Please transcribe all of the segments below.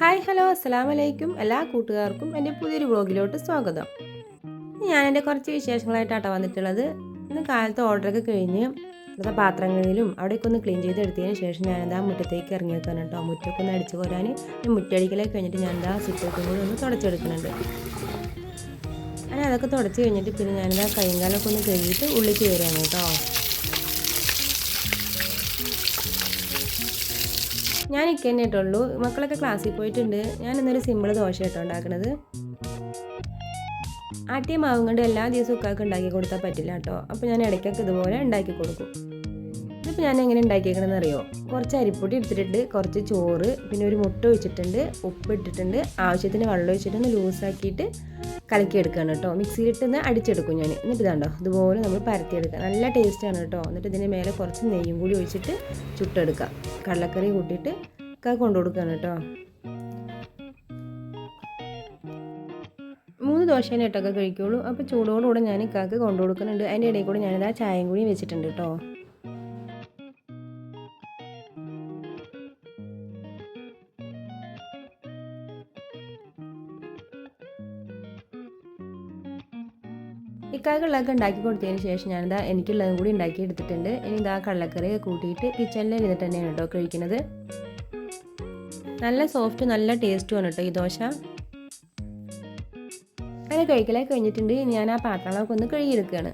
Hi hello അസ്സാം വലൈക്കും എല്ലാ കൂട്ടുകാർക്കും എന്റെ പുതിയൊരു വ്ളോഗിലോട്ട് സ്വാഗതം. ഞാൻ എന്റെ കുറച്ച് വിശേഷങ്ങളായിട്ടാണ് വന്നിട്ടുള്ളത്. ഇന്ന് കാലത്ത് ഓർഡറൊക്കെ കഴിഞ്ഞ് ഇവിടുത്തെ പാത്രങ്ങളിലും അവിടെയൊക്കെ ഒന്ന് ക്ലീൻ ചെയ്ത് എടുത്തതിന് ശേഷം ഞാനെന്താ മുറ്റത്തേക്ക് ഇറങ്ങി വെക്കാൻ കേട്ടോ. മുറ്റൊക്കെ ഒന്ന് അടിച്ചു കോരാൻ മുറ്റടിക്കലൊക്കെ കഴിഞ്ഞിട്ട് ഞാനെന്താ സിറ്റൊക്കെ കൂടി ഒന്ന് തുടച്ചെടുക്കുന്നുണ്ട്. അങ്ങനെ അതൊക്കെ തുടച്ച് കഴിഞ്ഞിട്ട് പിന്നെ ഞാനെന്താ കൈകാലൊക്കെ കാലൊക്കെ ഒന്ന് കഴുകിയിട്ട് ഉള്ളിൽ കയറുകയാണ് കേട്ടോ. ഞാൻ ഇക്ക തന്നെ ഇട്ടുള്ളൂ. മക്കളൊക്കെ ക്ലാസ്സിൽ പോയിട്ടുണ്ട്. ഞാൻ ഇന്നൊരു സിമ്പിൾ ദോശ കേട്ടോ ഉണ്ടാക്കുന്നത് ആട്ടിയ മാവും കൊണ്ട് എല്ലാ ദിവസവും ഉക്കാക്ക് ഉണ്ടാക്കി കൊടുത്താൽ പറ്റില്ല കേട്ടോ അപ്പോൾ ഞാൻ ഇടയ്ക്കൊക്കെ ഇതുപോലെ ഉണ്ടാക്കി കൊടുക്കും. ഇതിപ്പോൾ ഞാൻ എങ്ങനെ ഉണ്ടാക്കിയേക്കണമെന്ന് അറിയോ? കുറച്ച് അരിപ്പൊടി എടുത്തിട്ടുണ്ട് കുറച്ച് ചോറ് പിന്നെ ഒരു മുട്ട ഒഴിച്ചിട്ടുണ്ട് ഉപ്പ് ഇട്ടിട്ടുണ്ട് ആവശ്യത്തിന് വെള്ളം ഒഴിച്ചിട്ടൊന്ന് ലൂസാക്കിയിട്ട് കലക്കി എടുക്കുകയാണ് കേട്ടോ. മിക്സിയിലിട്ട് ഒന്ന് അടിച്ചെടുക്കും ഞാൻ. എന്നിട്ട് ഇതാണ്ടോ ഇതുപോലെ നമ്മൾ പരത്തിയെടുക്കുക. നല്ല ടേസ്റ്റാണ് കേട്ടോ. എന്നിട്ട് ഇതിന്റെ മേലെ കുറച്ച് നെയ്യും കൂടി ഒഴിച്ചിട്ട് ചുട്ടെടുക്കുക. കടലക്കറി കൂട്ടിയിട്ട് ഒക്കെ കൊണ്ടു കൊടുക്കുകയാണ് കേട്ടോ. മൂന്ന് ദോശേനെ ഇട്ടൊക്കെ കഴിക്കുള്ളൂ. അപ്പോൾ ചൂടോടുകൂടെ ഞാൻ ഇക്കാക്ക് കൊണ്ടു കൊടുക്കുന്നുണ്ട്. അതിന്റെ ഇടയിൽ കൂടെ ഞാനിത് ആ ചായയും കൂടി വെച്ചിട്ടുണ്ട് കേട്ടോ. ഇക്കാക്കുള്ളതൊക്കെ ഉണ്ടാക്കി കൊടുത്തതിന് ശേഷം ഞാനിതാ എനിക്കുള്ളതും കൂടി ഉണ്ടാക്കി എടുത്തിട്ടുണ്ട്. ഇനി ഇതാ കള്ളക്കറി കൂട്ടിയിട്ട് കിച്ചണിൽ ഇരുന്നിട്ട് തന്നെയാണ് കേട്ടോ കഴിക്കുന്നത്. നല്ല സോഫ്റ്റ് നല്ല ടേസ്റ്റുമാണ് കേട്ടോ ഈ ദോശ. അങ്ങനെ കഴിക്കലൊക്കെ കഴിഞ്ഞിട്ടുണ്ട്. ഞാൻ ആ പാത്രങ്ങളൊക്കെ ഒന്ന് കഴുകിയെടുക്കുകയാണ്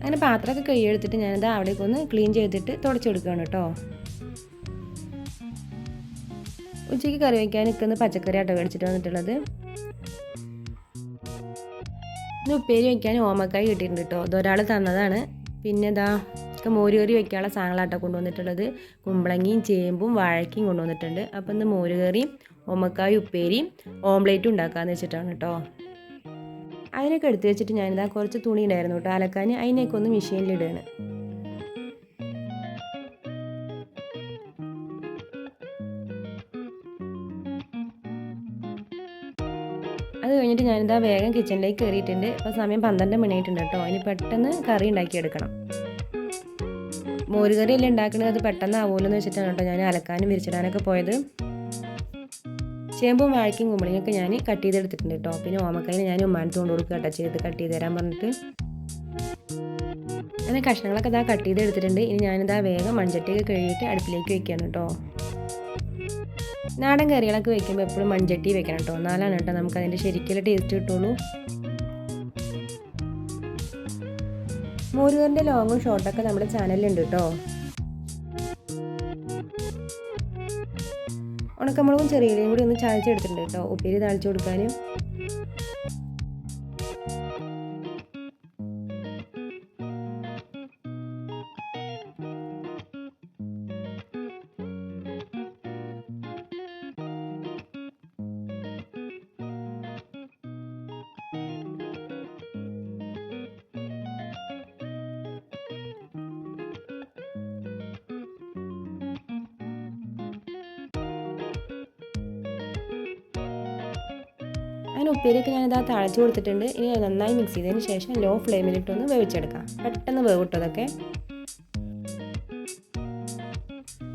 അങ്ങനെ പാത്രമൊക്കെ കഴുകിയെടുത്തിട്ട് ഞാനത് അവിടേക്ക് ഒന്ന് ക്ലീൻ ചെയ്തിട്ട് തുടച്ചെടുക്കുകയാണ് കേട്ടോ. ഉച്ചയ്ക്ക് കറി വയ്ക്കാൻ നിൽക്കുന്ന പച്ചക്കറി ആട്ടോ മേടിച്ചിട്ട് വന്നിട്ടുള്ളത്. ഇന്ന് ഉപ്പേരി വയ്ക്കാൻ ഓമക്കായി കിട്ടിയിട്ടുണ്ട് കേട്ടോ. ഇതൊരാൾ തന്നതാണ്. പിന്നെ ഇതാ ഒക്കെ മോരുകറി വയ്ക്കാനുള്ള സാധനങ്ങളാട്ടോ കൊണ്ടുവന്നിട്ടുള്ളത്. കുമ്പളങ്ങിയും ചേമ്പും വാഴയ്ക്കും കൊണ്ടുവന്നിട്ടുണ്ട്. അപ്പോൾ ഇന്ന് മോരുകറിയും ഓമക്കായി ഉപ്പേരിയും ഓംലേറ്റും ഉണ്ടാക്കാമെന്ന് വെച്ചിട്ടാണ് കേട്ടോ. അതിനൊക്കെ എടുത്തു വെച്ചിട്ട് ഞാനിതാ കുറച്ച് തുണി ഉണ്ടായിരുന്നു കേട്ടോ അലക്കാൻ അതിനൊക്കെ ഒന്ന് മെഷീനിലിടുകയാണ് അത് കഴിഞ്ഞിട്ട് ഞാനിതാ വേഗം കിച്ചണിലേക്ക് കയറിയിട്ടുണ്ട് ഇപ്പോൾ സമയം പന്ത്രണ്ട് മണിയായിട്ടുണ്ട് കേട്ടോ. അതിന് പെട്ടെന്ന് കറി ഉണ്ടാക്കിയെടുക്കണം. മോരുകറി ഉണ്ടാക്കുന്നത് അത് പെട്ടെന്ന് ആവുമല്ലോ എന്ന് വെച്ചിട്ടാണ് കേട്ടോ ഞാൻ അലക്കാനും വിരിച്ചിടാനൊക്കെ പോയത്. ചേമ്പും വാഴയ്ക്കും കുമ്പളിയൊക്കെ ഞാൻ കട്ട് ചെയ്തെടുത്തിട്ടുണ്ട് കേട്ടോ. പിന്നെ ഓമക്കായി ഞാൻ ഉമ്മാനത്ത് കൊണ്ട് കൊടുക്കുക കേട്ടോ. ചെയ്ത് കട്ട് ചെയ്ത് തരാൻ പറഞ്ഞിട്ട്. അങ്ങനെ കഷ്ണങ്ങളൊക്കെ ഇതാ കട്ട് ചെയ്ത് എടുത്തിട്ടുണ്ട് ഇനി ഞാനിതാ വേഗം മൺചട്ടിയൊക്കെ കഴുകിയിട്ട് അടുപ്പിലേക്ക് വെക്കുകയാണ് കേട്ടോ. നാടൻ കറികളൊക്കെ വെക്കുമ്പോൾ എപ്പോഴും മൺചട്ടി വെക്കണം കേട്ടോ. എന്നാലാണ് കേട്ടോ നമുക്ക് അതിന്റെ ശരിക്കുള്ള ടേസ്റ്റ് കിട്ടുള്ളൂ. മോരുകറിന്റെ ലോങ്ങും ഷോർട്ടൊക്കെ നമ്മുടെ ചാനലിലുണ്ട് കേട്ടോ. ഉണക്കമുളകും ചെറിയയും കൂടി ഒന്ന് ചായച്ചെടുത്തിട്ടുണ്ട് കേട്ടോ. ഉപ്പേരി താളിച്ചു കൊടുക്കാനും. അങ്ങനെ ഉപ്പേരിയൊക്കെ ഞാനിതാ തഴച്ചു കൊടുത്തിട്ടുണ്ട്. ഇനി നന്നായി മിക്സ് ചെയ്തതിന് ശേഷം ലോ ഫ്ലെയിമിലിട്ടൊന്ന് വേവിച്ചെടുക്കാം. പെട്ടെന്ന് വേവിട്ടോ അതൊക്കെ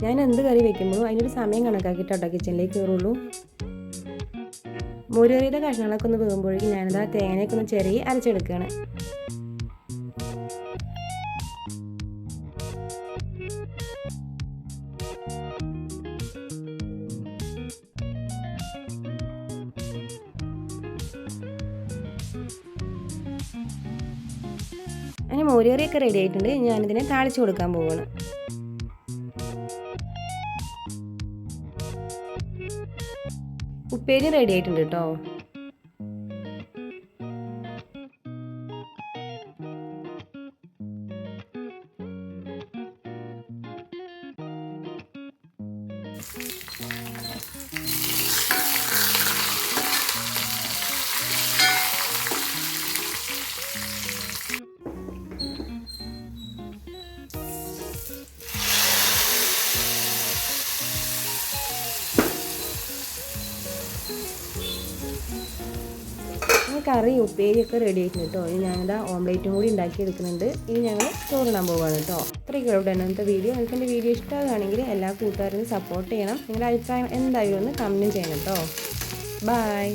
ഞാൻ എന്ത് കറി വെക്കുമ്പോഴും അതിനൊരു സമയം കണക്കാക്കിയിട്ടോ കിച്ചണിലേക്ക് കയറുള്ളൂ മുരുകറിയുടെ കഷ്ണങ്ങളൊക്കെ ഒന്ന് വേകുമ്പോഴേക്കും ഞാനിതാ തേങ്ങയൊക്കെ ഒന്ന് ചെറിയ അരച്ചെടുക്കുകയാണ് അങ്ങനെ മോരുകറിയൊക്കെ റെഡി ആയിട്ടുണ്ട്. ഞാനിതിനെ താളിച്ചു കൊടുക്കാൻ പോവുകയാണ് ഉപ്പേരി റെഡി ആയിട്ടുണ്ട് കേട്ടോ കറി ഉപ്പേരിയൊക്കെ റെഡി ആയിട്ടുണ്ട് കേട്ടോ ഇനി ഞങ്ങളുടെ ഓംലേറ്റും കൂടി ഉണ്ടാക്കി എടുക്കുന്നുണ്ട്. ഇനി ഞങ്ങൾ ചോറിടാൻ പോവുകയാണ് കേട്ടോ അത്രയ്ക്ക് ഉള്ളൂ ഇന്നത്തെ വീഡിയോ നിങ്ങൾക്ക് എന്റെ വീഡിയോ ഇഷ്ടമാകുകയാണെങ്കിൽ എല്ലാ കൂട്ടുകാരും സപ്പോർട്ട് ചെയ്യണം. നിങ്ങളുടെ അഭിപ്രായം എന്തായാലും ഒന്ന് കമന്റ് ചെയ്യണം കേട്ടോ ബൈ